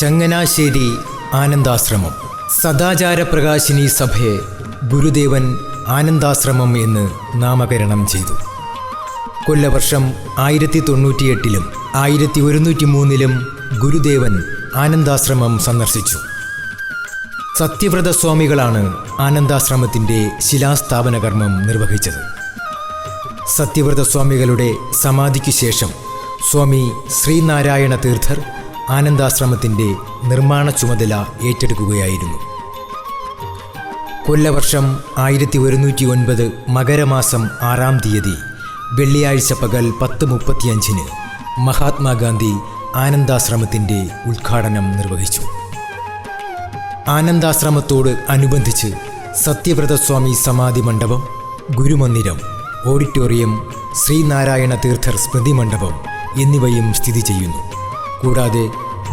ചങ്ങനാശ്ശേരി ആനന്ദാശ്രമം. സദാചാര പ്രകാശിനി സഭയെ ഗുരുദേവൻ ആനന്ദാശ്രമം എന്ന് നാമകരണം ചെയ്തു. കൊല്ലവർഷം ആയിരത്തി തൊണ്ണൂറ്റിയെട്ടിലും ആയിരത്തി ഒരുന്നൂറ്റി മൂന്നിലും ഗുരുദേവൻ ആനന്ദാശ്രമം സന്ദർശിച്ചു. സത്യവ്രത സ്വാമികളാണ് ആനന്ദാശ്രമത്തിന്റെ ശിലാസ്ഥാപന കർമ്മം നിർവഹിച്ചത്. സത്യവ്രത സ്വാമികളുടെ സമാധിക്കു ശേഷം സ്വാമി ശ്രീനാരായണ തീർത്ഥർ ആനന്ദാശ്രമത്തിന്റെ നിർമ്മാണ ചുമതല ഏറ്റെടുക്കുകയായിരുന്നു. കൊല്ലവർഷം ആയിരത്തി ഒരുന്നൂറ്റി ഒൻപത് മകരമാസം ആറാം തീയതി വെള്ളിയാഴ്ച പകൽ പത്ത് മുപ്പത്തിയഞ്ചിന് മഹാത്മാഗാന്ധി ആനന്ദാശ്രമത്തിന്റെ ഉദ്ഘാടനം നിർവഹിച്ചു. ആനന്ദാശ്രമത്തോട് അനുബന്ധിച്ച് സത്യവ്രതസ്വാമി സമാധി മണ്ഡപം ഗുരുമന്ദിരം ഓഡിറ്റോറിയം ശ്രീനാരായണ തീർത്ഥർ സ്മൃതി മണ്ഡപം എന്നിവയും സ്ഥിതി ചെയ്യുന്നു. കൂടാതെ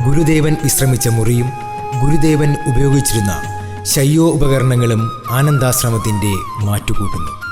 ഗുരുദേവൻ വിശ്രമിച്ച മുറിയും ഗുരുദേവൻ ഉപയോഗിച്ചിരുന്ന ശയ്യോ ഉപകരണങ്ങളും ആനന്ദാശ്രമത്തിന്റെ മാറ്റുകൂട്ടുന്നു.